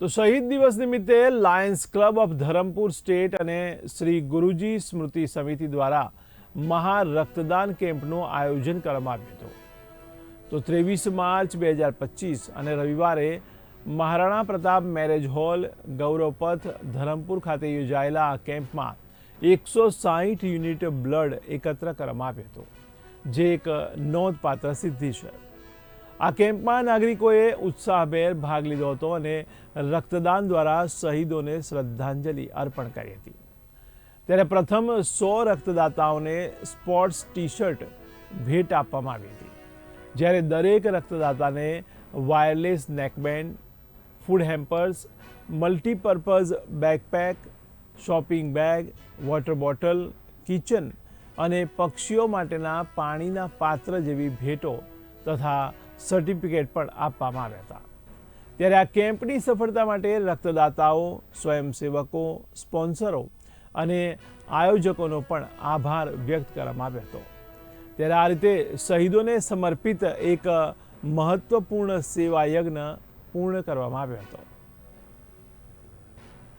તો શહીદ દિવસ નિમિત્તે lions club of Dharampur state અને શ્રી ગુરુજી સ્મૃતિ સમિતિ દ્વારા મહા રક્તદાન કેમ્પનું આયોજન કરવામાં આવ્યું હતું. તો ત્રેવીસ માર્ચ બે હજાર પચીસ અને રવિવારે મહારાણા પ્રતાપ મેરેજ હોલ, ગૌરવપથ, ધરમપુર ખાતે યોજાયેલા આ કેમ્પમાં એકસો સાહીઠ યુનિટ બ્લડ એકત્ર કરવામાં આવ્યું હતું, જે એક નોંધપાત્ર સિદ્ધિ છે. આ કેમ્પમાં નાગરિકોએ ઉત્સાહભેર ભાગ લીધો હતો અને રક્તદાન દ્વારા શહીદોને શ્રદ્ધાંજલિ અર્પણ કરી હતી. ત્યારે પ્રથમ સો રક્તદાતાઓને સ્પોર્ટ્સ ટી શર્ટ ભેટ આપવામાં આવી હતી. જ્યારે દરેક રક્તદાતાને wireless neckband, food hampers, multipurpose backpack, shopping bag, water bottle, kitchen અને પક્ષીઓ માટેના પાણીના પાત્ર જેવી ભેટો તથા સર્ટિફિકેટ પણ આપવામાં આવ્યા હતા. ત્યારે આ કેમ્પની સફળતા માટે રક્તદાતાઓ, સ્વયંસેવકો, સ્પોન્સરો અને આયોજકોનો પણ આભાર વ્યક્ત કરવામાં આવ્યો હતો. ત્યારે આ રીતે શહીદોને સમર્પિત એક મહત્વપૂર્ણ સેવા યજ્ઞ પૂર્ણ કરવામાં આવ્યો હતો.